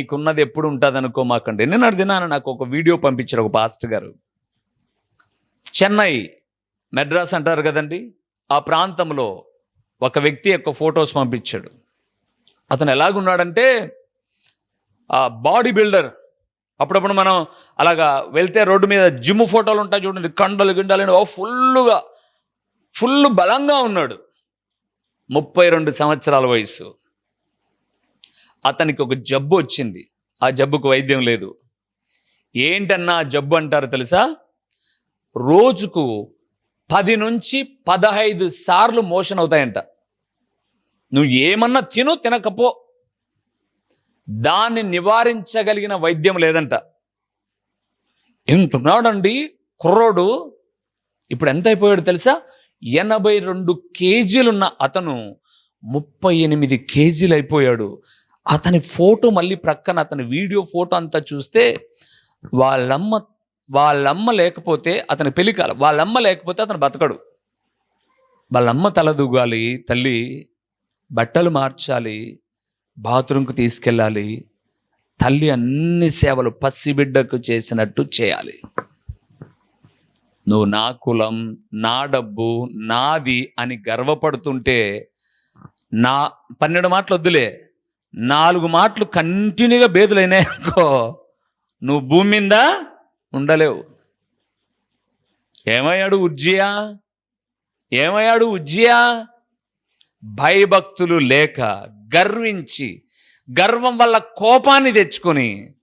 మీకున్నది ఎప్పుడు ఉంటుంది అనుకోమాకండి నేను దినాన నాకు ఒక వీడియో పంపించారు ఒక పాస్టర్ గారు. చెన్నై మెడ్రాస్ అంటారు కదండి ఆ ప్రాంతంలో ఒక వ్యక్తి యొక్క ఫొటోస్ పంపించాడు. అతను ఎలాగున్నాడంటే ఆ బాడీ బిల్డర్. అప్పుడప్పుడు మనం అలాగా వెళ్తే రోడ్డు మీద జిమ్ ఫోటోలు ఉంటాయి చూడండి కండలు గిండాలని ఓ ఫుల్గా ఫుల్ బలంగా ఉన్నాడు. ముప్పై రెండు సంవత్సరాల వయసు అతనికి ఒక జబ్బు వచ్చింది. ఆ జబ్బుకు వైద్యం లేదు. ఏంటన్నా జబ్బు అంటారు తెలుసా? రోజుకు పది నుంచి పదహైదు సార్లు మోషన్ అవుతాయంట. నువ్వు ఏమన్నా తిను తినకపో. దాన్ని నివారించగలిగిన వైద్యం లేదంట. ఎంతున్నాడండి కుర్రోడు ఇప్పుడు ఎంత అయిపోయాడు తెలుసా? ఎనభై రెండు కేజీలున్న అతను ముప్పై ఎనిమిది కేజీలు అయిపోయాడు. అతని ఫోటో మళ్ళీ ప్రక్కన అతని వీడియో ఫోటో అంతా చూస్తే వాళ్ళమ్మ వాళ్ళమ్మ లేకపోతే అతని పెళ్ళి కాల వాళ్ళమ్మ లేకపోతే అతను బతకడు. వాళ్ళమ్మ తలదూగాలి తల్లి బట్టలు మార్చాలి బాత్రూంకు తీసుకెళ్ళాలి తల్లి అన్ని సేవలు పసిబిడ్డకు చేసినట్టు చేయాలి. నువ్వు నా కులం నా డబ్బు నాది అని గర్వపడుతుంటే నా పన్నెండు మాటలు వద్దులే. నాలుగు మాటలు కంటిన్యూగా బేదులైనాయనుకో నువ్వు భూమి మీద ఉండలేవు. ఏమయ్యాడు ఉజ్జియా? ఏమయ్యాడు ఉజ్జియా? భయభక్తులు లేక గర్వించి గర్వం వల్ల కోపాన్ని తెచ్చుకొని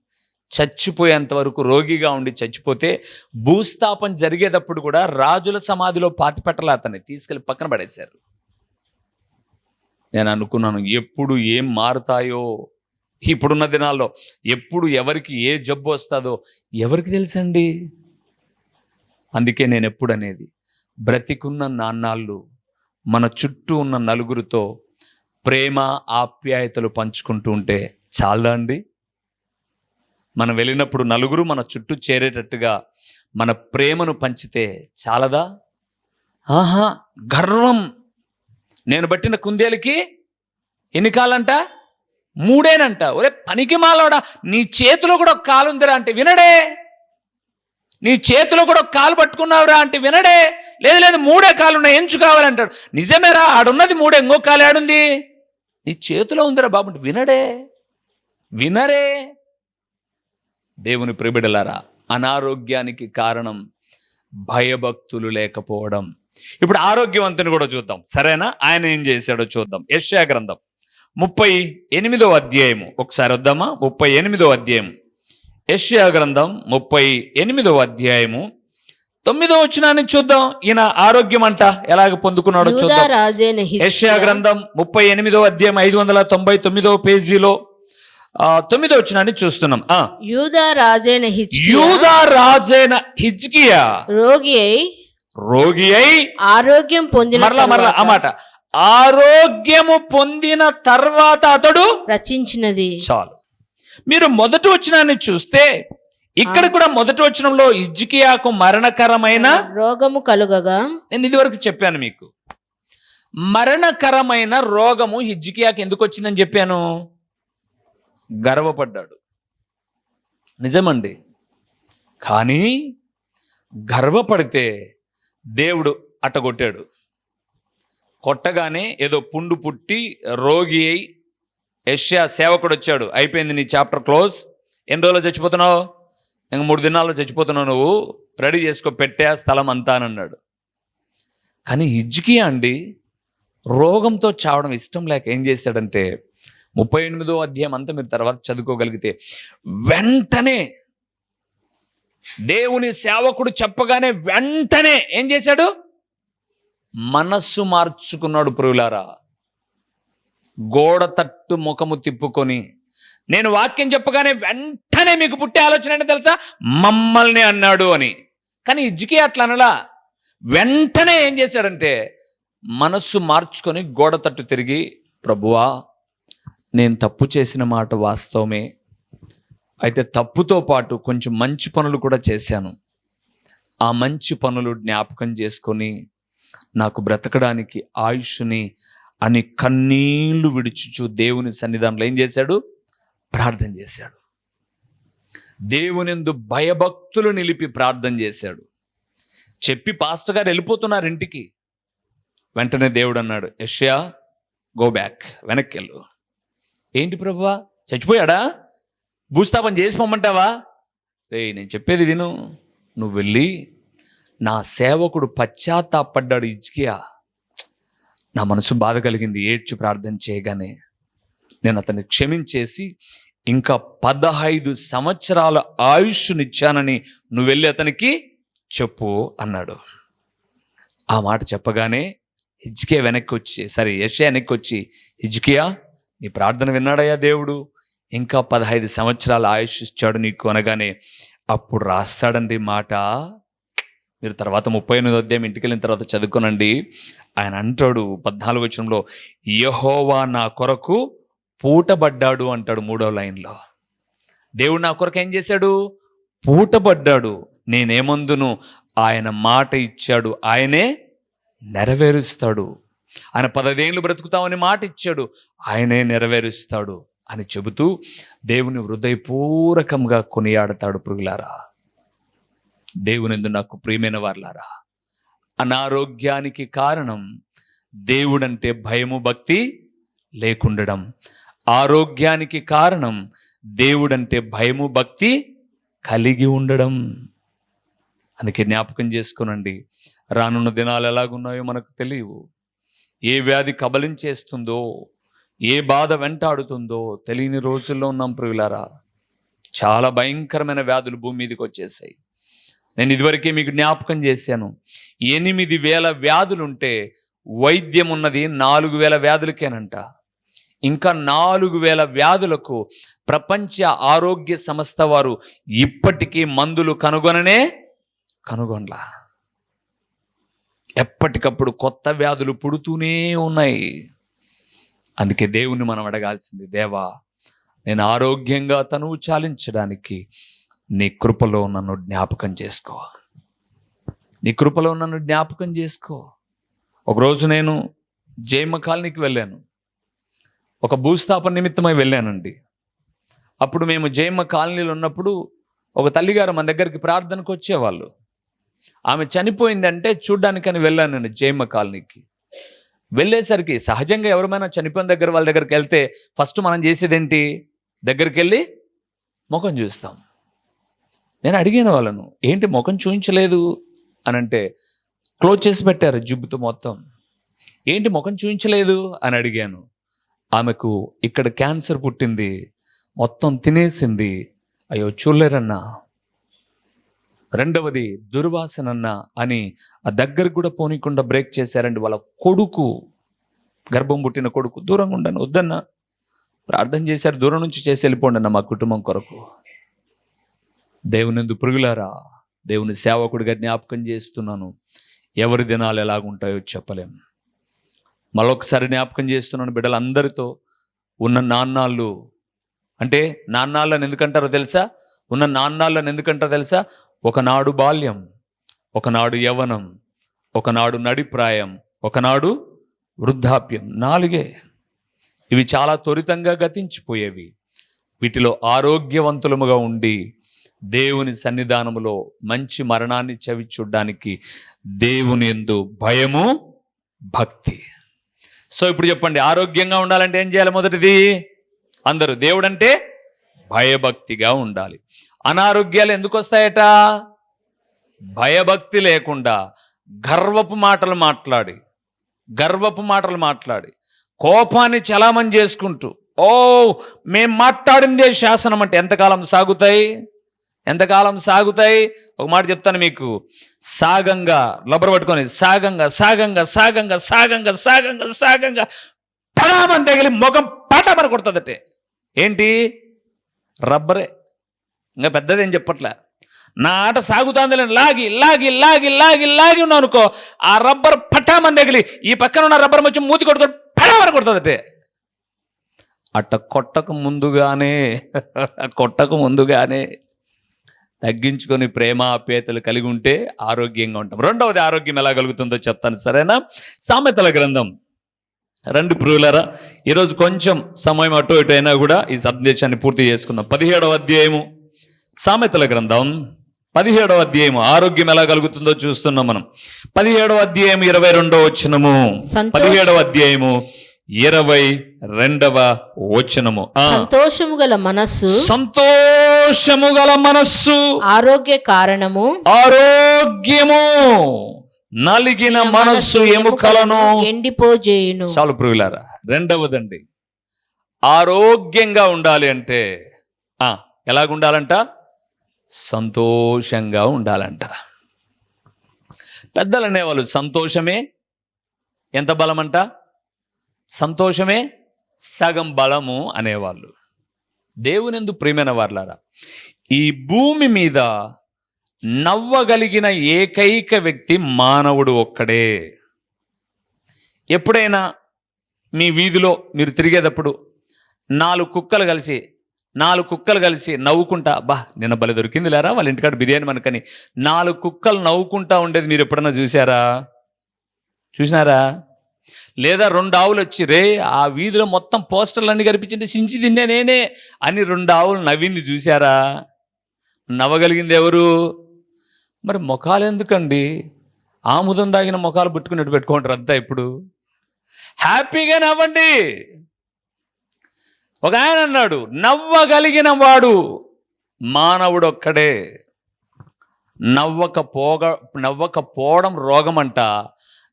చచ్చిపోయేంత వరకు రోగిగా ఉండి చచ్చిపోతే భూస్థాపన జరిగేటప్పుడు కూడా రాజుల సమాధిలో పాతిపెట్టలే అతన్ని తీసుకెళ్ళి పక్కన పడేశారు. నేను అనుకున్నాను ఎప్పుడు ఏం మారుతాయో. ఇప్పుడున్న దినాల్లో ఎప్పుడు ఎవరికి ఏ జబ్బు వస్తుందో ఎవరికి తెలుసండి? అందుకే నేను ఎప్పుడు అనేది బ్రతికున్న నాన్నాళ్ళు మన చుట్టూ ఉన్న నలుగురితో ప్రేమ ఆప్యాయతలు పంచుకుంటూ ఉంటే చాలా అండి? మనం వెళ్ళినప్పుడు నలుగురు మన చుట్టూ చేరేటట్టుగా మన ప్రేమను పంచితే చాలదా? ఆహా గర్వం. నేను పట్టిన కుందేలకి ఎన్ని కాలంట మూడేనంట. ఒరే పనికి మాలోడా. నీ చేతిలో కూడా ఒక కాలు ఉందిరా అంటే వినడే. నీ చేతిలో కూడా ఒక కాలు పట్టుకున్నావురా అంటే వినడే. లేదు లేదు మూడే కాలున్నాయి. ఎంచు కావాలంటాడు. నిజమేరా ఆడున్నది మూడే ఇంకో కాలు ఆడుంది. నీ చేతిలో ఉందిరా బాబు వినడే. వినరే. దేవుని ప్రిబిడలారా అనారోగ్యానికి కారణం భయభక్తులు లేకపోవడం. ఇప్పుడు ఆరోగ్యవంతుని కూడా చూద్దాం. సరేనా? ఆయన ఏం చేశాడో చూద్దాం. యెషయా గ్రంథం ముప్పై ఎనిమిదో అధ్యాయము. ఒకసారి వద్దామా? ముప్పై ఎనిమిదో అధ్యాయం యెషయా గ్రంథం ముప్పై ఎనిమిదో అధ్యాయము. తొమ్మిదో వచ్చినాన్ని చూద్దాం. ఈయన ఆరోగ్యం అంట ఎలాగ పొందుకున్నాడో చూద్దాం. హిజ్కియా గ్రంథం ముప్పై ఎనిమిదో అధ్యాయం ఐదు వందల తొంభై తొమ్మిదో పేజీలో ఆ, తొమ్మిదో వచ్చినాన్ని చూస్తున్నాం. యూదా రాజైన హిజ్కియా యూదా రాజైన హిజ్కియా. రోగి అయి రోగి అయి ఆరోగ్యం పొందిన మరలా మరలా ఆ తరువాత మాట. ఆరోగ్యము పొందిన తర్వాత అతడు రచించినది. చాలు. మీరు మొదటి వచనాన్ని చూస్తే ఇక్కడ కూడా మొదటి వచనంలో ఇజ్కియాకు మరణకరమైన రోగము కలుగగా. నేను ఇదివరకు చెప్పాను మీకు. మరణకరమైన రోగము హిజ్కియాకి ఎందుకు వచ్చిందని చెప్పాను? గర్వపడ్డాడు. నిజమండి. కానీ గర్వపడితే దేవుడు అట్టగొట్టాడు. కొట్టగానే ఏదో పుండు పుట్టి రోగి అయి యష్యా సేవకుడు వచ్చాడు. అయిపోయింది నీ చాప్టర్ క్లోజ్. ఎన్ని రోజులు చచ్చిపోతున్నావు? ఇంక మూడు దినాల్లో చచ్చిపోతున్నావు నువ్వు. రెడీ చేసుకో పెట్టే స్థలం అంతా అని అన్నాడు. కానీ ఇజ్కియా అండి రోగంతో చావడం ఇష్టం లేక ఏం చేశాడంటే ముప్పై ఎనిమిదో అధ్యాయం అంతా మీరు తర్వాత చదువుకోగలిగితే వెంటనే దేవుని సేవకుడు చెప్పగానే వెంటనే ఏం చేశాడు? మనస్సు మార్చుకున్నాడు పురుగులారా గోడ తట్టు ముఖము తిప్పుకొని నేను వాక్యం చెప్పగానే వెంటనే మీకు పుట్టే ఆలోచన అంటే తెలుసా? మమ్మల్ని అన్నాడు అని. కానీ ఇజ్జుకి అట్లా అనలా. వెంటనే ఏం చేశాడంటే మనస్సు మార్చుకొని గోడ తట్టు తిరిగి ప్రభువా నేను తప్పు చేసిన మాట వాస్తవమే. అయితే తప్పుతో పాటు కొంచెం మంచి పనులు కూడా చేశాను. ఆ మంచి పనులు జ్ఞాపకం చేసుకొని నాకు బ్రతకడానికి ఆయుష్ని అని కన్నీళ్ళు విడుచుచు దేవుని సన్నిధానంలో ఏం చేశాడు? ప్రార్థన చేశాడు. దేవునిందు భయభక్తులు నిలిపి ప్రార్థన చేశాడు. చెప్పి పాస్టర్ గారు వెళ్ళిపోతున్నారు ఇంటికి. వెంటనే దేవుడు అన్నాడు యష్యా గో బ్యాక్ వెనక్కి వెళ్ళు. ఏంటి ప్రభువా చచ్చిపోయాడా? భూస్థాపన చేసి పొమ్మంటావా? రే నేను చెప్పేది విను. నువ్వు వెళ్ళి నా సేవకుడు పశ్చాత్తాపడ్డాడు ఇజ్కియా నా మనసు బాధ కలిగింది. ఏడ్చి ప్రార్థన చేయగానే నేను అతన్ని క్షమించేసి ఇంకా పదహైదు సంవత్సరాల ఆయుష్నిచ్చానని నువ్వు వెళ్ళి అతనికి చెప్పు అన్నాడు. ఆ మాట చెప్పగానే హిజ్కియా వెనక్కి వచ్చి సరే యశ వెనక్కి వచ్చి హిజ్కియా నీ ప్రార్థన విన్నాడయ్యా దేవుడు? ఇంకా పదహైదు సంవత్సరాలు ఆయుష్ ఇచ్చాడు నీకు అనగానే అప్పుడు రాస్తాడండి మాట. మీరు తర్వాత ముప్పై ఎనిమిది అధ్యాయం ఇంటికి వెళ్ళిన తర్వాత చదువుకోనండి. ఆయన అంటాడు పద్నాలుగు వచ్చంలో యహోవా నా కొరకు పూటబడ్డాడు అంటాడు మూడో లైన్లో. దేవుడు నా కొరకు ఏం చేశాడు? పూటబడ్డాడు. నేనేమందును? ఆయన మాట ఇచ్చాడు. ఆయనే నెరవేరుస్తాడు. ఆయన పదదేళ్ళు బ్రతుకుతామని మాట ఇచ్చాడు. ఆయనే నెరవేరుస్తాడు. అని చెబుతూ దేవుని హృదయపూర్వకంగా కొనియాడతాడు పురుగులారా దేవునిందు నాకు ప్రియమైన వార్లారా అనారోగ్యానికి కారణం దేవుడంటే భయము భక్తి లేకుండడం. ఆరోగ్యానికి కారణం దేవుడంటే భయము భక్తి కలిగి ఉండడం. అందుకే జ్ఞాపకం చేసుకోనండి రానున్న దినాలు ఎలాగున్నాయో మనకు తెలియవు. ఏ వ్యాధి కబలించేస్తుందో ఏ బాధ వెంటాడుతుందో తెలియని రోజుల్లో ఉన్నాం ప్రియులారా. చాలా భయంకరమైన వ్యాధులు భూమి మీదకి వచ్చేసాయి. నేను ఇదివరకే మీకు జ్ఞాపకం చేశాను. ఎనిమిది వేల వ్యాధులుంటే వైద్యం ఉన్నది నాలుగు వేల వ్యాధులకేనంట. ఇంకా నాలుగు వేల వ్యాధులకు ప్రపంచ ఆరోగ్య సంస్థ వారు ఇప్పటికీ మందులు కనుగొననే కనుగొనలా. ఎప్పటికప్పుడు కొత్త వ్యాధులు పుడుతూనే ఉన్నాయి. అందుకే దేవుణ్ణి మనం అడగాల్సింది దేవా నేను ఆరోగ్యంగా తనువు చాలించడానికి నీ కృపలో నన్ను జ్ఞాపకం చేసుకో. నీ కృపలో నన్ను జ్ఞాపకం చేసుకో. ఒకరోజు నేను జైమ కాలనీకి వెళ్ళాను. ఒక భూస్థాపన నిమిత్తమై వెళ్ళానండి. అప్పుడు మేము జైమ కాలనీలో ఉన్నప్పుడు ఒక తల్లిగారు మన దగ్గరికి ప్రార్థనకు వచ్చేవాళ్ళు. ఆమె చనిపోయిందంటే చూడ్డానికని వెళ్ళాను నేను జైమ కాలనీకి. వెళ్ళేసరికి సహజంగా ఎవరైనా చనిపోయిన దగ్గర వాళ్ళ దగ్గరికి వెళ్తే ఫస్ట్ మనం చేసేది ఏంటి దగ్గరికి వెళ్ళి ముఖం చూస్తాం. నేను అడిగాను వాళ్ళను ఏంటి ముఖం చూపించలేదు అని అంటే క్లోజ్ చేసి పెట్టారు జుబ్బుతో మొత్తం. ఏంటి ముఖం చూపించలేదు అని అడిగాను. ఆమెకు ఇక్కడ క్యాన్సర్ పుట్టింది మొత్తం తినేసింది. అయ్యో చూడలేరన్నా. రెండవది దుర్వాసనన్న అని ఆ దగ్గరకు కూడా పోనీకుండా బ్రేక్ చేశారండి. వాళ్ళ కొడుకు గర్భం పుట్టిన కొడుకు. దూరంగా ఉండను వద్దన్నా. ప్రార్థన చేశారు దూరం నుంచి చేసి వెళ్ళిపోండి అన్న మా కుటుంబం కొరకు. దేవునిందు పురుగులారా దేవుని సేవకుడిగా జ్ఞాపకం చేస్తున్నాను. ఎవరి దినాలు ఎలాగుంటాయో చెప్పలేం. మరొకసారి జ్ఞాపకం చేస్తున్నాను బిడ్డలందరితో. ఉన్న నాన్నాళ్ళు అంటే నాన్నాళ్ళని ఎందుకంటారో తెలుసా? ఉన్న నాన్నాళ్ళని ఎందుకంటారో తెలుసా? ఒకనాడు బాల్యం ఒకనాడు యవనం ఒకనాడు నడిప్రాయం ఒకనాడు వృద్ధాప్యం. నాలుగే. ఇవి చాలా త్వరితంగా గతించిపోయేవి. వీటిలో ఆరోగ్యవంతులముగా ఉండి దేవుని సన్నిధానములో మంచి మరణాన్ని చవి చూడ్డానికి దేవుని ఎందు భయము భక్తి. సో ఇప్పుడు చెప్పండి ఆరోగ్యంగా ఉండాలంటే ఏం చేయాలి మొదటిది? అందరూ దేవుడంటే భయభక్తిగా ఉండాలి. అనారోగ్యాలు ఎందుకు వస్తాయట భయభక్తి లేకుండా గర్వపు మాటలు మాట్లాడి గర్వపు మాటలు మాట్లాడి కోపాన్ని చలామణి చేసుకుంటూ ఓ మేం మాట్లాడిందే శాసనం అంటే ఎంతకాలం సాగుతాయి? ఎంతకాలం సాగుతాయి? ఒక మాట చెప్తాను మీకు. సాగంగా లబ్బర పట్టుకొని సాగంగా సాగంగా సాగంగా సాగంగా సాగంగా సాగంగా పడామని తగిలి ముఖం పటామని కొడుతుందటే. ఏంటి? రబ్బరే. ఇంకా పెద్దదేం చెప్పట్లే. నా ఆట సాగుతాందిలే. లాగి లాగి లాగి లాగి లాగి ఉన్నావు అనుకో ఆ రబ్బర్ పటామని తగిలి ఈ పక్కన ఉన్న రబ్బర్ వచ్చి మూతి కొట్టుకొని పటామని కొడుతుందటే. అట్ట కొట్టకు ముందుగానే కొట్టక ముందుగానే తగ్గించుకొని ప్రేమాపేతలు కలిగి ఉంటే ఆరోగ్యంగా ఉంటాం. రెండవది ఆరోగ్యం ఎలా కలుగుతుందో చెప్తాను సరేనా? సామెతల గ్రంథం. రెండు ప్రియులరా ఈరోజు కొంచెం సమయం అటు ఇటు అయినా కూడా ఈ సందేశాన్ని పూర్తి చేసుకుందాం. పదిహేడవ అధ్యాయము. సామెతల గ్రంథం పదిహేడవ అధ్యాయము ఆరోగ్యం ఎలా కలుగుతుందో చూస్తున్నాం మనం. పదిహేడవ అధ్యాయం ఇరవై రెండవ వచనము. సంతోష్- పదిహేడవ అధ్యాయము ఇరవై రెండవ వచనము. సంతోషము గల మనస్సు సంతోషము గల మనస్సు ఆరోగ్య కారణము ఆరోగ్యము నలిగిన మనస్సు ఎముకలను ఎండిపోజేయును. చాలు ప్రియులారా రెండవదండి. ఆరోగ్యంగా ఉండాలి అంటే ఆ, ఎలాగుండాలంట? సంతోషంగా ఉండాలంట. పెద్దలు అనేవాళ్ళు సంతోషమే ఎంత బలమంట? సంతోషమే సగం బలము అనేవాళ్ళు. దేవునెందు ప్రియమైన వాళ్ళారా ఈ భూమి మీద నవ్వగలిగిన ఏకైక వ్యక్తి మానవుడు ఒక్కడే. ఎప్పుడైనా మీ వీధిలో మీరు తిరిగేటప్పుడు నాలుగు కుక్కలు కలిసి నాలుగు కుక్కలు కలిసి నవ్వుకుంటా బా నిన్న బలి దొరికింది లేరా వాళ్ళ ఇంటికాడ బిర్యానీ మనకని. నాలుగు కుక్కలు నవ్వుకుంటా ఉండేది మీరు ఎప్పుడన్నా చూసారా చూసినారా? లేదా రెండు ఆవులు వచ్చి రే ఆ వీధిలో మొత్తం పోస్టర్లు అన్ని కనిపించింది సించి తిన్నా నేనే అని రెండు ఆవులు నవ్వింది చూసారా నవ్వగలిగింది ఎవరు? మరి ముఖాలు ఎందుకండి? ఆముదం దాగిన ముఖాలు పెట్టుకున్నట్టు పెట్టుకోండి రద్దా ఇప్పుడు. హ్యాపీగా నవ్వండి! ఒక ఆయన అన్నాడు నవ్వగలిగిన వాడు మానవుడొక్కడే. నవ్వకపోగ నవ్వకపోవడం రోగమంట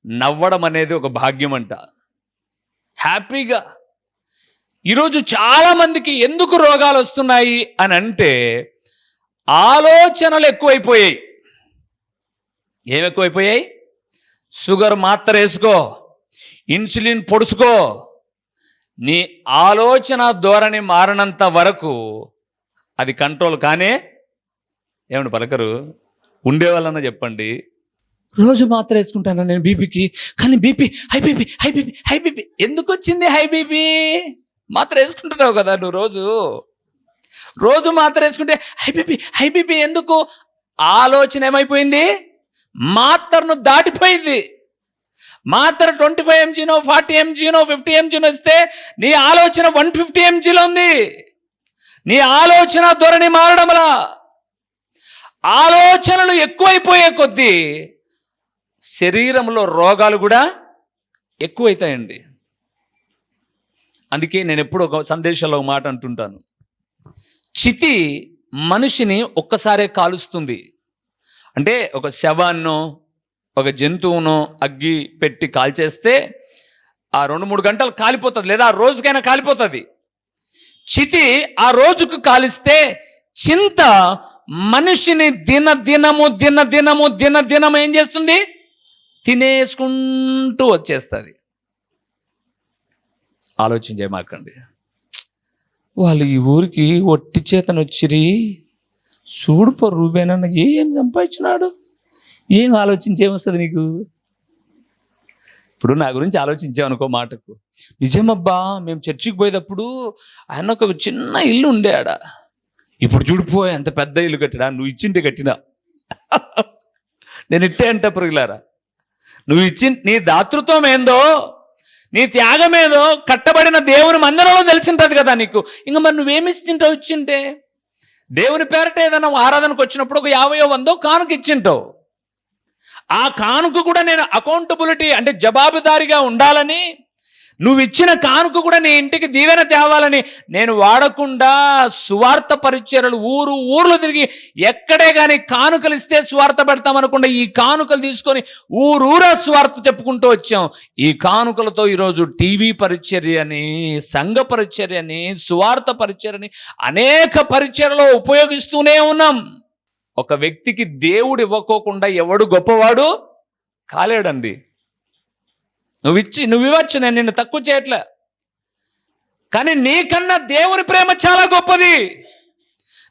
నవ్వడం అనేది ఒక భాగ్యం అంట హ్యాపీగా. ఈరోజు చాలామందికి ఎందుకు రోగాలు వస్తున్నాయి అని అంటే ఆలోచనలు ఎక్కువైపోయాయి. ఏమి ఎక్కువైపోయాయి? షుగర్ మాత్ర వేసుకో ఇన్సులిన్ పొడుచుకో నీ ఆలోచన ధోరణి మారినంత వరకు అది కంట్రోల్ కానే ఏమండి పలకరు? ఉండేవాళ్ళన్నా చెప్పండి. రోజు మాత్రం వేసుకుంటాను నేను బీపీకి? కానీ BP high BP high BP high BP. ఎందుకు వచ్చింది హై బీపీ? మాత్రం వేసుకుంటున్నావు కదా నువ్వు రోజు. రోజు మాత్రం వేసుకుంటే హై బీపీ హై బీపీ ఎందుకు? ఆలోచన ఏమైపోయింది? మాత్రను దాటిపోయింది. మాత్ర ట్వంటీ ఫైవ్ ఎంజీనో ఫార్టీ ఎంజీనో ఫిఫ్టీ ఎంజీనో ఇస్తే నీ ఆలోచన వన్ ఫిఫ్టీ ఎంజీలో ఉంది. నీ ఆలోచన ధోరణి మారడంలా. ఆలోచనలు ఎక్కువైపోయే కొద్దీ శరీరంలో రోగాలు కూడా ఎక్కువైతాయండి. అందుకే నేను ఎప్పుడు ఒక సందేశంలో ఒక మాట అంటుంటాను. చితి మనిషిని ఒక్కసారే కాలుస్తుంది. అంటే ఒక శవాన్నో ఒక జంతువును అగ్గి పెట్టి కాల్చేస్తే ఆ రెండు మూడు గంటలు కాలిపోతుంది లేదా ఆ రోజుకైనా కాలిపోతుంది. చితి ఆ రోజుకు కాలిస్తే చింత మనిషిని దిన దినము దిన దినము దిన దినము ఏం చేస్తుంది? తినేసుకుంటూ వచ్చేస్తుంది. ఆలోచించేమాకండి వాళ్ళు ఈ ఊరికి ఒట్టి చేతను వచ్చిరి చూడుపో రూబేనన్న ఏం సంపాదించినాడు? ఏం ఆలోచించేమొస్తుంది నీకు? ఇప్పుడు నా గురించి ఆలోచించావు మాటకు. నిజమబ్బా మేము చర్చికి పోయేటప్పుడు ఆయన ఒక చిన్న ఇల్లు ఉండే ఆడ. ఇప్పుడు చూడిపో ఎంత పెద్ద ఇల్లు కట్టినా నువ్వు ఇచ్చింటే కట్టినా. నేను ఇట్టే అంట పురుగులారా నువ్వు ఇచ్చి నీ దాతృత్వం ఏందో నీ త్యాగం ఏదో కట్టబడిన దేవుని మందిరంలో తెలిసింటది కదా నీకు. ఇంక మరి నువ్వేమి ఇచ్చింటావు ఇచ్చింటే? దేవుని పేరట ఏదైనా ఆరాధనకు వచ్చినప్పుడు ఒక యాభై వందో కానుక ఇచ్చింటావు. ఆ కానుక కూడా నేను అకౌంటబిలిటీ అంటే జవాబుదారీగా ఉండాలని నువ్వు ఇచ్చిన కానుక కూడా నీ ఇంటికి దీవెన తేవాలని నేను వాడకుండా సువార్త పరిచయలు ఊరు ఊర్లు తిరిగి ఎక్కడే కానీ కానుకలు ఇస్తే స్వార్థ పెడతామనకుండా ఈ కానుకలు తీసుకొని ఊరూరా స్వార్థ చెప్పుకుంటూ వచ్చాం. ఈ కానుకలతో ఈరోజు టీవీ పరిచర్యని సంఘ పరిచర్యని సువార్త పరిచర్యని అనేక పరిచర్లో ఉపయోగిస్తూనే ఉన్నాం. ఒక వ్యక్తికి దేవుడు ఇవ్వకోకుండా ఎవడు గొప్పవాడు కాలేడండి. నువ్వు ఇచ్చి నువ్వు ఇవ్వచ్చు నేను నిన్ను తక్కువ చేయట్లే. కానీ నీకన్నా దేవుని ప్రేమ చాలా గొప్పది.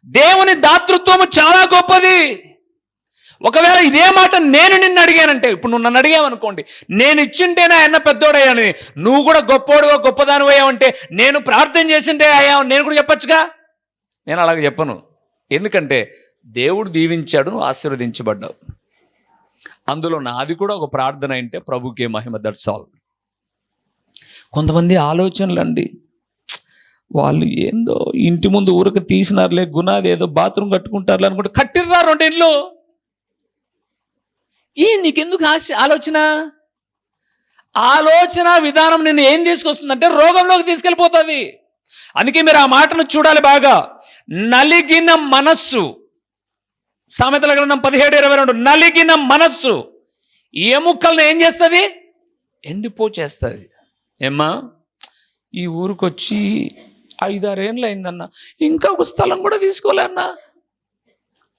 దేవుని దాతృత్వము చాలా గొప్పది. ఒకవేళ ఇదే మాట నేను నిన్ను అడిగానంటే ఇప్పుడు నువ్వు నన్ను అడిగావనుకోండి నేను ఇచ్చింటేనే ఆయన పెద్దోడయ్యాను. నువ్వు కూడా గొప్పోడుగా గొప్పదాని అయ్యావంటే నేను ప్రార్థన చేసింటే అయ్యావు నేను కూడా చెప్పచ్చుగా? నేను అలాగే చెప్పను. ఎందుకంటే దేవుడు దీవించాడు నువ్వు ఆశీర్వదించబడ్డావు. అందులో నాది కూడా ఒక ప్రార్థన అంటే ప్రభుకే మహిమ దట్స్ ఆల్ కొంతమంది ఆలోచనలు అండి. వాళ్ళు ఏందో ఇంటి ముందు ఊరికి తీసినారులే గుణాలు ఏదో బాత్రూమ్ కట్టుకుంటారులే అనుకుంటే కట్టిర్రా రెండు ఇండ్లు ఏ నీకెందుకు ఆశ ఆలోచన? ఆలోచన విధానం నిన్ను ఏం తీసుకొస్తుందంటే రోగంలోకి తీసుకెళ్ళిపోతుంది. అందుకే మీరు ఆ మాటను చూడాలి బాగా. నలిగిన మనస్సు. సామెతల గ్రంథం పదిహేడు ఇరవై రెండు. నలిగిన మనస్సు ఎముకలను ఏం చేస్తుంది? ఎండిపో చేస్తుంది. ఏమ్మా? ఈ ఊరికొచ్చి ఐదారేళ్ళు అయిందన్న ఇంకా ఒక స్థలం కూడా తీసుకోలే అన్నా.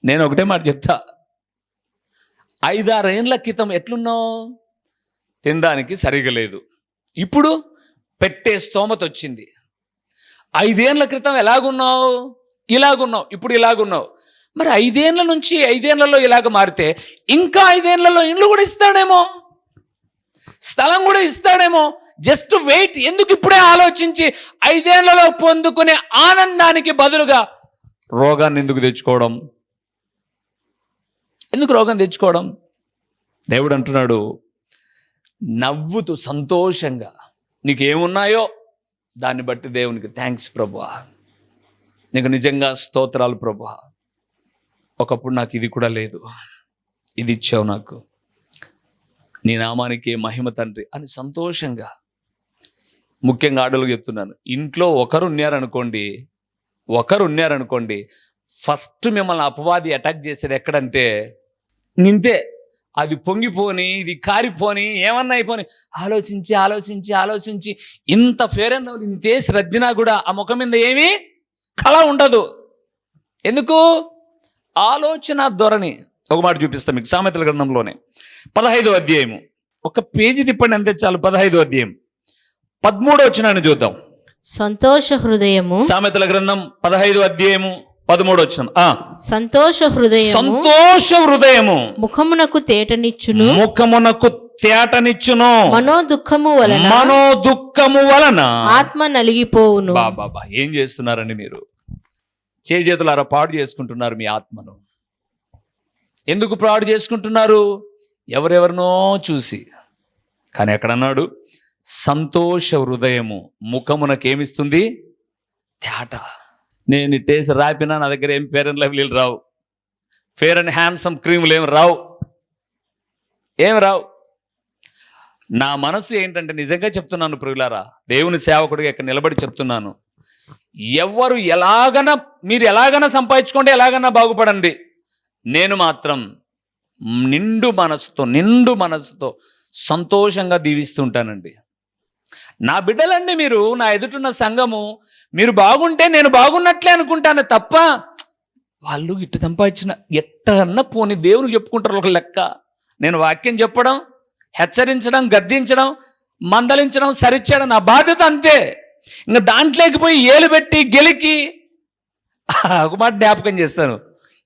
నేను ఒకటే మాట చెప్తా. ఐదారేండ్ల క్రితం ఎట్లున్నావు? తినడానికి సరిగా లేదు. ఇప్పుడు పెట్టే స్తోమత వచ్చింది. ఐదేళ్ళ క్రితం ఎలాగున్నావు? ఇలాగున్నావు. ఇప్పుడు ఇలాగున్నావు. మరి ఐదేళ్ళ నుంచి ఐదేళ్ళలో ఇలాగ మారితే ఇంకా ఐదేళ్ళలో ఇండ్లు కూడా ఇస్తాడేమో? స్థలం కూడా ఇస్తాడేమో? జస్ట్ వెయిట్ ఎందుకు ఇప్పుడే ఆలోచించి ఐదేళ్ళలో పొందుకునే ఆనందానికి బదులుగా రోగాన్ని ఎందుకు తెచ్చుకోవడం? ఎందుకు రోగం తెచ్చుకోవడం? దేవుడు అంటున్నాడు నవ్వుతూ సంతోషంగా నీకేమున్నాయో దాన్ని బట్టి దేవునికి థ్యాంక్స్ ప్రభా నీకు నిజంగా స్తోత్రాలు ప్రభా ఒకప్పుడు నాకు ఇది కూడా లేదు. ఇది ఇచ్చావు నాకు. నీ నామానికి మహిమ తండ్రి అని సంతోషంగా ముఖ్యంగా ఆడలు చెప్తున్నాను. ఇంట్లో ఒకరు ఉన్నారనుకోండి ఒకరు ఉన్నారనుకోండి ఫస్ట్ మిమ్మల్ని అపవాది అటాక్ చేసేది ఎక్కడంటే నింతే. అది పొంగిపోని ఇది కారిపోని ఏమన్నా అయిపోని ఆలోచించి ఆలోచించి ఆలోచించి ఇంత ఫేర్ అండ్ ఇంతే శ్రద్ధినా కూడా ఆ ముఖం మీద ఏమీ కళ ఉండదు. ఎందుకు? ఆలోచన ధోరణి. ఒక మాట చూపిస్తాం మీకు. సామెతల గ్రంథంలోనే. పదహైదో అధ్యాయము. ఒక పేజీ తిప్పండి అంతే చాలు. పదహైదో అధ్యాయం. పదమూడో వచ్చినాన్ని చూద్దాం. సంతోష హృదయము. సామెతల గ్రంథం పదహైదో అధ్యాయము పదమూడో వచ్చిన ఆ. సంతోష హృదయము. సంతోష హృదయము. ముఖమునకు తేటనిచ్చును. ముఖమునకు తేటనిచ్చును. మనో దుఃఖము వలన. మనో దుఃఖము వలన. ఆత్మ నలిగిపోవును. బాబా ఏం చేస్తున్నారండి మీరు? చేజేతులారా పాడు చేసుకుంటున్నారు మీ ఆత్మను. ఎందుకు పాడు చేసుకుంటున్నారు? ఎవరెవరినో చూసి. కానీ ఎక్కడన్నాడు? సంతోష హృదయము ముఖమునకేమిస్తుంది? తేట నేను ఇట్టేసి రాపినా నా దగ్గర ఏం ఫేర్ అండ్ లవ్లీలు రావు. ఫేర్ అండ్ హ్యాండ్సమ్ క్రీములు ఏం రావు. ఏం రావు. నా మనసు ఏంటంటే నిజంగా చెప్తున్నాను ప్రియులారా. దేవుని సేవకుడిగా ఇక్కడ నిలబడి చెప్తున్నాను. ఎవరు ఎలాగన మీరు ఎలాగైనా సంపాదించుకోండి ఎలాగైనా బాగుపడండి. నేను మాత్రం నిండు మనసుతో నిండు మనసుతో సంతోషంగా దీవిస్తుంటానండి. నా బిడ్డలండి మీరు నా ఎదుటిన్న సంఘము మీరు బాగుంటే నేను బాగున్నట్లే అనుకుంటాను తప్ప వాళ్ళు ఇటు సంపాదించిన ఎట్టన్నా పోని దేవునికి చెప్పుకుంటారు ఒక లెక్క. నేను వాక్యం చెప్పడం హెచ్చరించడం గద్దించడం మందలించడం సరిచేయడం నా బాధ్యత అంతే. ఇంకా దాంట్లోకి పోయి ఏలు పెట్టి గెలికి ఒక మాట జ్ఞాపకం చేస్తాను.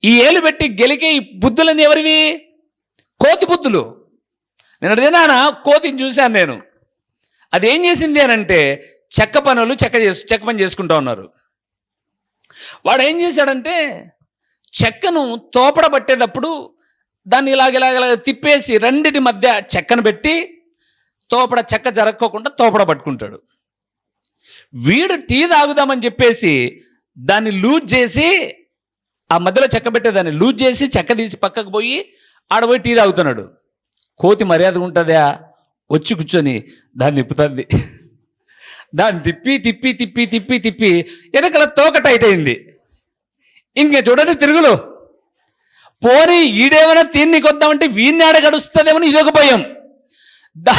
ఈ ఏలు పెట్టి గెలికే ఈ బుద్ధులని ఎవరివి? కోతి బుద్ధులు. నేను అడిగినా కోతిని చూశాను నేను. అదేం చేసింది అని అంటే చెక్క పనులు చెక్క చేసు చెక్క పని చేసుకుంటా ఉన్నారు. వాడు ఏం చేశాడంటే చెక్కను తోపడ పట్టేటప్పుడు దాన్ని ఇలాగ ఇలాగ తిప్పేసి రెండిటి మధ్య చెక్కను పెట్టి తోపడ చెక్క జరక్కోకుండా తోపడ పట్టుకుంటాడు. వీడు టీ తాగుదామని చెప్పేసి దాన్ని లూజ్ చేసి ఆ మధ్యలో చెక్క పెట్టేదాన్ని లూజ్ చేసి చెక్క తీసి పక్కకు పోయి ఆడపోయి టీ తాగుతున్నాడు. కోతి మర్యాద ఉంటుందా? వచ్చి కూర్చొని దాన్ని నిప్పుతుంది దాన్ని తిప్పి తిప్పి తిప్పి తిప్పి తిప్పి వెనకల తోక టైట్ అయింది. ఇంక చూడండి తిరుగులు. పోనీ ఈడేమైనా తీన్ని కొద్దామంటే వీడిని ఆడ గడుస్తుందేమని ఇదొక భయం. దా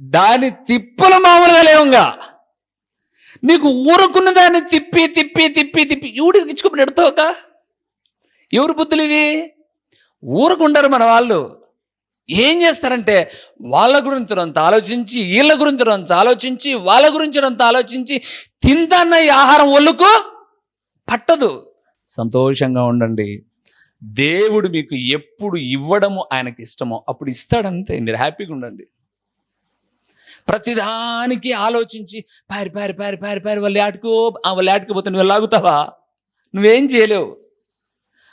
దాని తిప్పులు మామూలుగా లేవుగా నీకు ఊరుకున్న దాన్ని తిప్పి తిప్పి తిప్పి తిప్పి ఎవడు ఇచ్చుకుని ఎడతావుక ఎవరు బుద్ధులు ఇవి? ఊరుకుంటారు మన వాళ్ళు. ఏం చేస్తారంటే వాళ్ళ గురించి అంత ఆలోచించి వీళ్ళ గురించి అంత ఆలోచించి వాళ్ళ గురించి అంత ఆలోచించి తిందన్న ఈ ఆహారం ఒళ్ళుకు పట్టదు. సంతోషంగా ఉండండి. దేవుడు మీకు ఎప్పుడు ఇవ్వడము ఆయనకి ఇష్టమో అప్పుడు ఇస్తాడంతే. మీరు హ్యాపీగా ఉండండి. ప్రతిదానికి ఆలోచించి పారి పారి పారి పారి పారి వాళ్ళు ఆటుకో వాళ్ళు ఆటుకుపోతే నువ్వు లాగుతావా? నువ్వేం చేయలేవు.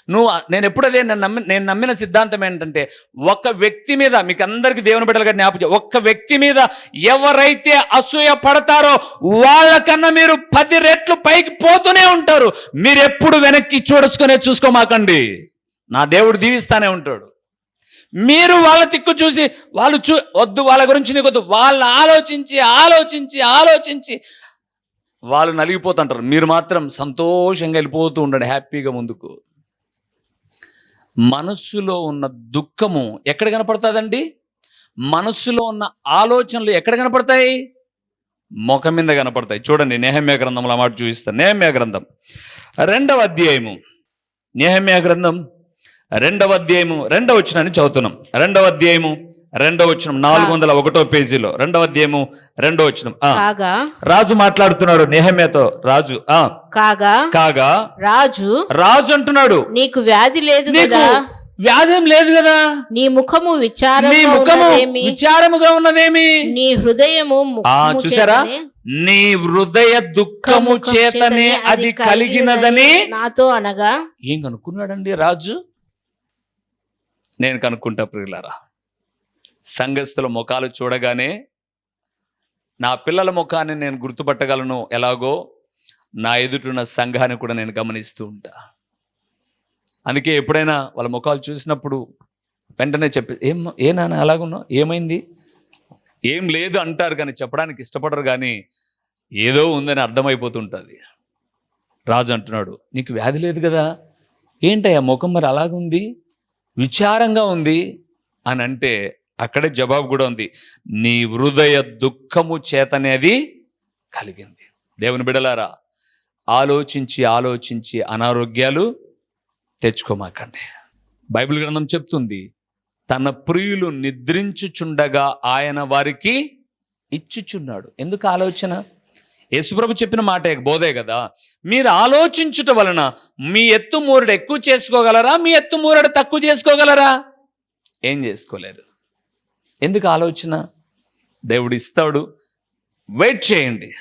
నువ్వు నేను ఎప్పుడు అదే నేను నమ్మి నేను నమ్మిన సిద్ధాంతం ఏంటంటే ఒక వ్యక్తి మీద మీకు అందరికి దేవుని బిడ్డలుగా జ్ఞాపకం ఒక్క వ్యక్తి మీద ఎవరైతే అసూయ పడతారో వాళ్ళకన్నా మీరు పది రెట్లు పైకి పోతూనే ఉంటారు. మీరు ఎప్పుడు వెనక్కి చూడసుకునే చూసుకోమాకండి. నా దేవుడు దీవిస్తానే ఉంటాడు. మీరు వాళ్ళ తిక్కు చూసి వాళ్ళు చూ వద్దు వాళ్ళ గురించి నీకు వద్దు. వాళ్ళు ఆలోచించి ఆలోచించి ఆలోచించి వాళ్ళు నలిగిపోతుంటారు. మీరు మాత్రం సంతోషంగా వెళ్ళిపోతూ ఉండండి హ్యాపీగా ముందుకు. మనస్సులో ఉన్న దుఃఖము ఎక్కడ కనపడుతుందండి? మనస్సులో ఉన్న ఆలోచనలు ఎక్కడ కనపడతాయి? ముఖం మీద కనపడతాయి. చూడండి నేహమ్య గ్రంథంలో మాట చూపిస్తాను. నేహమ్య గ్రంథం. రెండవ అధ్యాయము. నేహమ్య గ్రంథం రెండవ అధ్యాయము రెండవ వచనాన్ని చదువుతున్నాం. రెండవ అధ్యాయము రెండవ వచనం నాలుగు వందల ఒకటో పేజీలో. రెండవ అధ్యాయము రెండవ వచనం. కాగా? రాజు మాట్లాడుతున్నాడు నేహమ్యతో. రాజు ఆ. కాగా? కాగా? రాజు రాజు అంటున్నాడు. నీకు వ్యాధి లేదు నీకు కదా? వ్యాధం లేదు కదా? నీ ముఖము నీ విచారము ముఖము ఉన్నదేమి? విచారముగా ఉన్నదేమి? నీ హృదయము ఆ ముఖము చూసారా? చేతనే నీ హృదయ దుఃఖము ముఖము చేతనే అది కలిగినదని నాతో అనగా ఏం కనుక్కున్నాడండి రాజు? నేను కనుక్కుంటా ప్రియులారా. సంఘస్థుల ముఖాలు చూడగానే నా పిల్లల ముఖాన్ని నేను గుర్తుపట్టగలను ఎలాగో? నా ఎదుటిన్న సంఘాన్ని కూడా నేను గమనిస్తూ ఉంటా. అందుకే ఎప్పుడైనా వాళ్ళ ముఖాలు చూసినప్పుడు వెంటనే చెప్పి ఏం ఏ నాన్న అలాగున్నావు? ఏమైంది? ఏం లేదు అంటారు కానీ చెప్పడానికి ఇష్టపడరు కానీ ఏదో ఉందని అర్థమైపోతుంటుంది. రాజు అంటున్నాడు నీకు వ్యాధి లేదు కదా? ఏంటయ్యా ముఖం మరి అలాగుంది? విచారంగా ఉంది అని అంటే అక్కడే జవాబు కూడా ఉంది. నీ హృదయ దుఃఖము చేతనేది కలిగింది. దేవుని బిడలారా ఆలోచించి ఆలోచించి అనారోగ్యాలు తెచ్చుకోమాకండి. బైబిల్ గ్రంథం చెప్తుంది తన ప్రియులు నిద్రించుచుండగా ఆయన వారికి ఇచ్చుచున్నాడు. ఎందుకు ఆలోచన? యేసుప్రభు చెప్పిన మాట బోధే కదా. మీరు ఆలోచించుట వలన మీ ఎత్తు మూరడు ఎక్కువ చేసుకోగలరా? మీ ఎత్తు మూరడు తక్కువ చేసుకోగలరా? ఏం చేసుకోలేరు. ఎందుకు ఆలోచన? దేవుడు ఇస్తాడు. వెయిట్ చేయండి.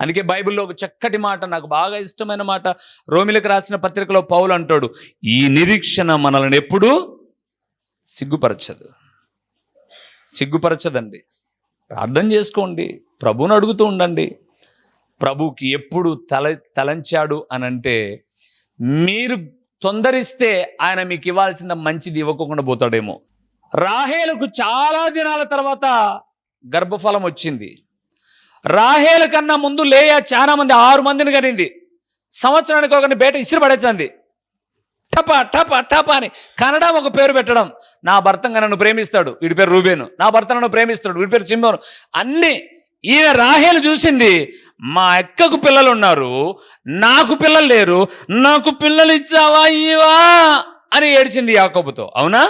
అందుకే బైబిల్లో ఒక చక్కటి మాట నాకు బాగా ఇష్టమైన మాట రోమిలకు రాసిన పత్రికలో పౌలు అంటాడు ఈ నిరీక్షణ మనల్ని ఎప్పుడూ సిగ్గుపరచదు. సిగ్గుపరచదండి. ప్రార్థన చేసుకోండి. ప్రభువుని అడుగుతూ ఉండండి. ప్రభుకి ఎప్పుడు తల తలంచాడు అని అంటే మీరు తొందరిస్తే ఆయన మీకు ఇవ్వాల్సిన మంచిది ఇవ్వకుండా పోతాడేమో. రాహేలకు చాలా దినాల తర్వాత గర్భఫలం వచ్చింది. రాహేల కన్నా ముందు లేయా చాలా మంది ఆరు మందిని కనింది. సంవత్సరానికి ఒకరిని బయట ఇసురు పడేసింది. టప టప టప అని కన్నడ ఒక పేరు పెట్టడం. నా భర్తంగా నన్ను ప్రేమిస్తాడు. వీడి పేరు రూబేను. నా భర్త నన్ను ప్రేమిస్తాడు. వీడి పేరు చింబోను అన్నీ ఈయన రాహేలు చూసింది మా అక్కకు పిల్లలు ఉన్నారు నాకు పిల్లలు లేరు నాకు పిల్లలు ఇచ్చావా ఇవా అని ఏడిచింది యాకోబుతో. అవునా?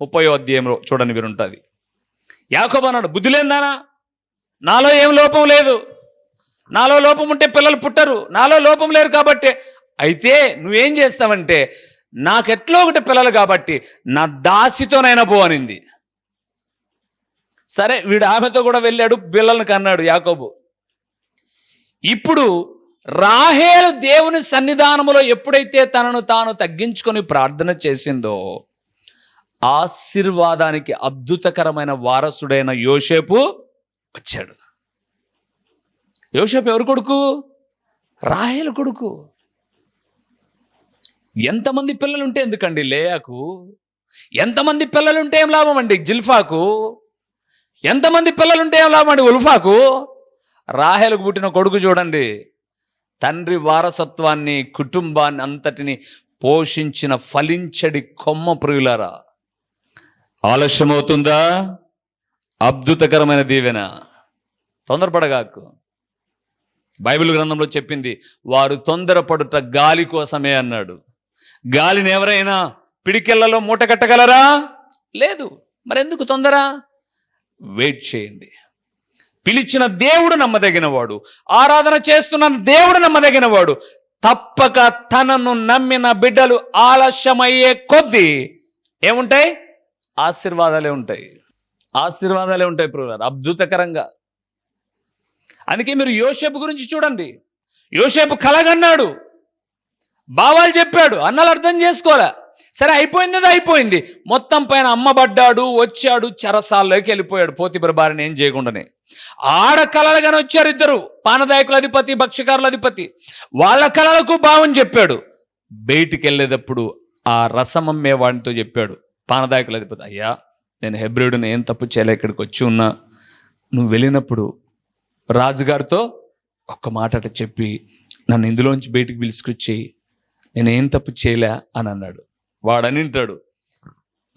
ముప్పై అధ్యాయంలో చూడండి మీరు ఉంటుంది యాకోబు అన్నాడు బుద్ధి లేదానా నాలో ఏం లోపం లేదు. నాలో లోపం ఉంటే పిల్లలు పుట్టరు నాలో లోపం లేరు కాబట్టి. అయితే నువ్వేం చేస్తావంటే నాకెట్లో ఒకటి పిల్లలు కాబట్టి నా దాసితోనైనా పో అనింది. సరే వీడు ఆమెతో కూడా వెళ్ళాడు పిల్లల్ని కన్నాడు యాకోబు. ఇప్పుడు రాహేలు దేవుని సన్నిధానములో ఎప్పుడైతే తనను తాను తగ్గించుకొని ప్రార్థన చేసిందో ఆశీర్వాదానికి అద్భుతకరమైన వారసుడైన యోసేపు వచ్చాడు. యోసేపు ఎవరు కొడుకు? రాహేలు కొడుకు. ఎంతమంది పిల్లలుంటే ఎందుకండి లేయాకు? ఎంతమంది పిల్లలుంటే ఏం లాభం అండి జిల్ఫాకు? ఎంతమంది పిల్లలుంటే ఏం లాభం ఉల్ఫాకు? రాహేలకు పుట్టిన కొడుకు చూడండి. తండ్రి వారసత్వాన్ని కుటుంబాన్ని అంతటిని పోషించిన ఫలించడి కొమ్మ ప్రియులారా. ఆలస్యమవుతుందా? అద్భుతకరమైన దీవెన. తొందరపడగాకు. బైబిల్ గ్రంథంలో చెప్పింది వారు తొందరపడుట గాలి కోసమే అన్నాడు. గాలిని ఎవరైనా పిడికెళ్ళలో మూట కట్టగలరా లేదు. మరెందుకు తొందర? వెయిట్ చేయండి. పిలిచిన దేవుడు నమ్మదగినవాడు ఆరాధన చేస్తున్న దేవుడు నమ్మదగినవాడు తప్పక తనను నమ్మిన బిడ్డలు ఆలస్యమయ్యే కొద్దీ ఏముంటాయి? ఆశీర్వాదాలే ఉంటాయి. ఆశీర్వాదాలే ఉంటాయి ప్రియులారా అద్భుతకరంగా. అందుకే మీరు యోసేపు గురించి చూడండి. యోసేపు కలగన్నాడు. బావాలు చెప్పాడు అన్నలు అర్థం చేసుకోలే సరే అయిపోయింది అది అయిపోయింది. మొత్తం పైన అమ్మబడ్డాడు వచ్చాడు చెరసాల్లోకి వెళ్ళిపోయాడు. పోతిబర భార్యని ఏం చేయకుండానే. ఆడ కళలుగానే వచ్చారు ఇద్దరు. పానదాయకుల అధిపతి భక్ష్యకారుల అధిపతి. వాళ్ళ కళలకు భావం చెప్పాడు. బయటికి వెళ్ళేటప్పుడు ఆ రసమమ్మే వాడితో చెప్పాడు. పానదాయకుల అధిపతి అయ్యా నేను హెబ్రిడుని ఏం తప్పు చేయలే ఇక్కడికి వచ్చి ఉన్నా. నువ్వు వెళ్ళినప్పుడు రాజుగారితో ఒక్క మాట చెప్పి నన్ను ఇందులోంచి బయటికి పిలుచుకొచ్చి నేనేం తప్పు చేయలే అని అన్నాడు. వాడని వింటాడు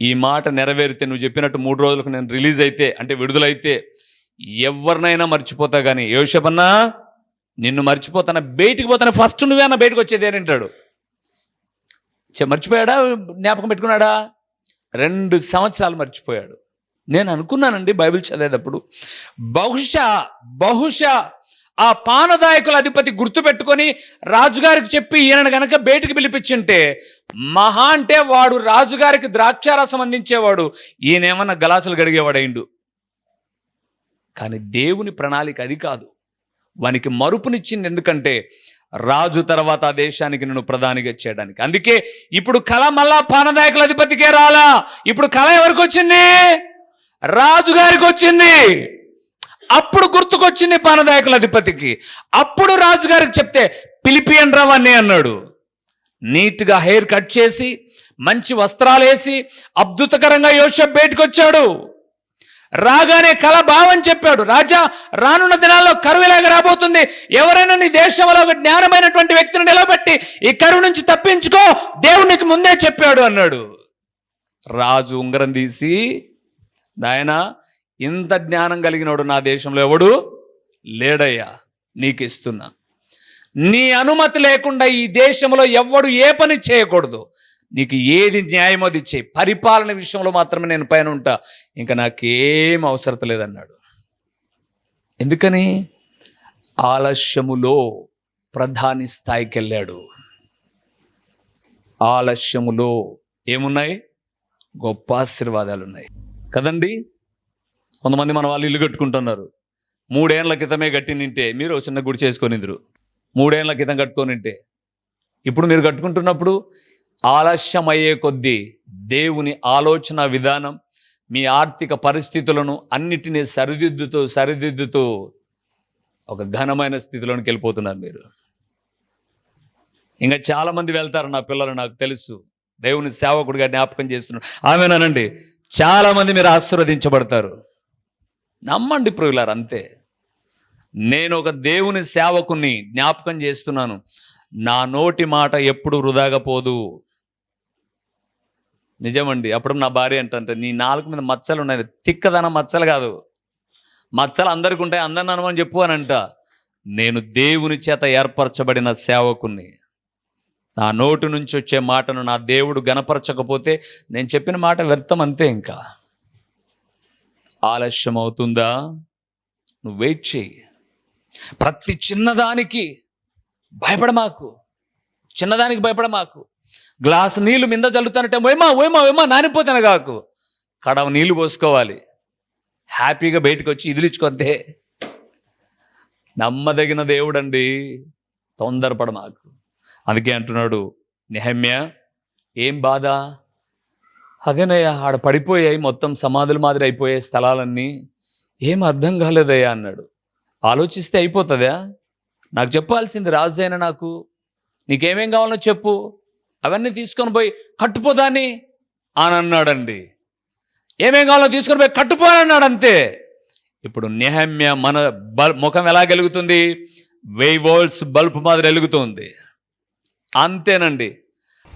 ఈ మాట నెరవేరితే నువ్వు చెప్పినట్టు మూడు రోజులకు నేను రిలీజ్ అయితే అంటే విడుదలైతే ఎవరినైనా మర్చిపోతా కానీ యోషపన్నా నిన్ను మర్చిపోతాను? బయటికి పోతాను? ఫస్ట్ నువ్వేనా బయటకు వచ్చేది అని అంటాడు. చె- మర్చిపోయాడా? జ్ఞాపకం పెట్టుకున్నాడా? రెండు సంవత్సరాలు మర్చిపోయాడు. నేను అనుకున్నానండి బైబిల్ చదివేటప్పుడు. బహుశా బహుశా ఆ పానదాయకుల అధిపతి గుర్తుపెట్టుకొని రాజుగారికి చెప్పి ఈయన గనక బయటికి పిలిపించుంటే మహా అంటే వాడు రాజుగారికి ద్రాక్షారసం అందించేవాడు. ఈయనేమన్నా గలాసులు గడిగేవాడైండు. కానీ దేవుని ప్రణాళిక అది కాదు. వానికి మరుపునిచ్చింది ఎందుకంటే రాజు తర్వాత ఆ దేశానికి నన్ను ప్రధానిగా చేయడానికి. అందుకే ఇప్పుడు కళ మళ్ళా పానదాయకుల అధిపతికే రాలా. ఇప్పుడు కళ ఎవరికి వచ్చింది రాజుగారికి వచ్చింది అప్పుడు గుర్తుకొచ్చింది పానదాయకుల అధిపతికి. అప్పుడు రాజుగారికి చెప్తే పిలిపియన్ రావని అన్నాడు. నీట్గా హెయిర్ కట్ చేసి మంచి వస్త్రాలు వేసి అద్భుతకరంగా యోషప్ బయటకు వచ్చాడు రాగానే కల భావం చెప్పాడు రాజా రానున్న దినాల్లో కరువు ఇలాగ రాబోతుంది. ఎవరైనా నీ దేశంలో ఒక జ్ఞానమైనటువంటి వ్యక్తిని నిలబెట్టి ఈ కరువు నుంచి తప్పించుకో దేవునికి ముందే చెప్పాడు అన్నాడు. రాజు ఉంగరం తీసి నాయనా ఇంత జ్ఞానం కలిగినోడు నా దేశంలో ఎవడు లేడయ్యా నీకు ఇస్తున్నా నీ అనుమతి లేకుండా ఈ దేశంలో ఎవడు ఏ పని చేయకూడదు. నీకు ఏది న్యాయమో అది చేయి. పరిపాలన విషయంలో మాత్రమే నేను పైన ఉంటా. ఇంకా నాకేం అవసరం లేదన్నాడు. ఎందుకని? ఆలస్యములో ప్రధాని స్థాయికి వెళ్ళాడు ఆలస్యములో ఏమున్నాయి? గొప్ప ఆశీర్వాదాలు ఉన్నాయి కదండి? కొంతమంది మన వాళ్ళు ఇల్లు కట్టుకుంటున్నారు. మూడేళ్ళ క్రితమే కట్టి నింటే మీరు చిన్న గుడి చేసుకొనిందరు మూడేళ్ళ క్రితం కట్టుకొనింటే ఇప్పుడు మీరు కట్టుకుంటున్నప్పుడు ఆలస్యం అయ్యే కొద్దీ దేవుని ఆలోచన విధానం మీ ఆర్థిక పరిస్థితులను అన్నిటినీ సరిదిద్దుతూ సరిదిద్దుతూ ఒక ఘనమైన స్థితిలోనికి వెళ్ళిపోతున్నారు మీరు. ఇంకా చాలామంది వెళ్తారు నా పిల్లలు నాకు తెలుసు. దేవుని సేవకుడిగా జ్ఞాపకం చేస్తున్నారు. ఆమెనానండి. చాలామంది మీరు ఆశీర్వదించబడతారు. నమ్మండి ప్రియులారు అంతే. నేను ఒక దేవుని సేవకుని జ్ఞాపకం చేస్తున్నాను. నా నోటి మాట ఎప్పుడు వృధాగా పోదు. నిజమండి అప్పుడు నా భార్య ఏంటంటే నీ నాలుగు మీద మచ్చలు ఉన్నాయి తిక్కదన మచ్చలు కాదు. మచ్చలు అందరికి ఉంటాయి అందరిని అనమని చెప్పు అని అంట. నేను దేవుని చేత ఏర్పరచబడిన సేవకుని నా నోటి నుంచి వచ్చే మాటను నా దేవుడు గనపరచకపోతే నేను చెప్పిన మాట వ్యర్థం అంతే ఇంకా. ఆలస్యం అవుతుందా నువ్వు వెయిట్ చేయి. ప్రతి చిన్నదానికి భయపడమాకు. చిన్నదానికి భయపడమాకు. గ్లాస్ నీళ్ళు మింద చల్లుతానంటే వేమా ఓయమా ఓయమా నానిపోతాను కాకు కడవ నీళ్ళు పోసుకోవాలి. హ్యాపీగా బయటకు వచ్చి ఇదిలించుకొద్దే నమ్మదగిన దేవుడండి తొందరపడమాకు. అందుకే అంటున్నాడు నిహమ్య ఏం బాధ? అదేనయ్యా ఆడ పడిపోయాయి మొత్తం సమాధుల మాదిరి అయిపోయాయి స్థలాలన్నీ. ఏం అర్థం కాలేదయ్యా అన్నాడు. ఆలోచిస్తే అయిపోతుందా? నాకు చెప్పాల్సింది రాజైన నాకు. నీకేమేం కావాలో చెప్పు. అవన్నీ తీసుకొని పోయి కట్టుపోదాని అని అన్నాడండి ఏమేం కావాలో తీసుకొని పోయి కట్టుపోనన్నాడు అంతే ఇప్పుడు నిహమ్య మన బల్ ముఖం ఎలా గెలుగుతుంది? వెయ్యి వోల్ట్స్ బల్బ్ మాదిరి వెలుగుతుంది. అంతేనండి.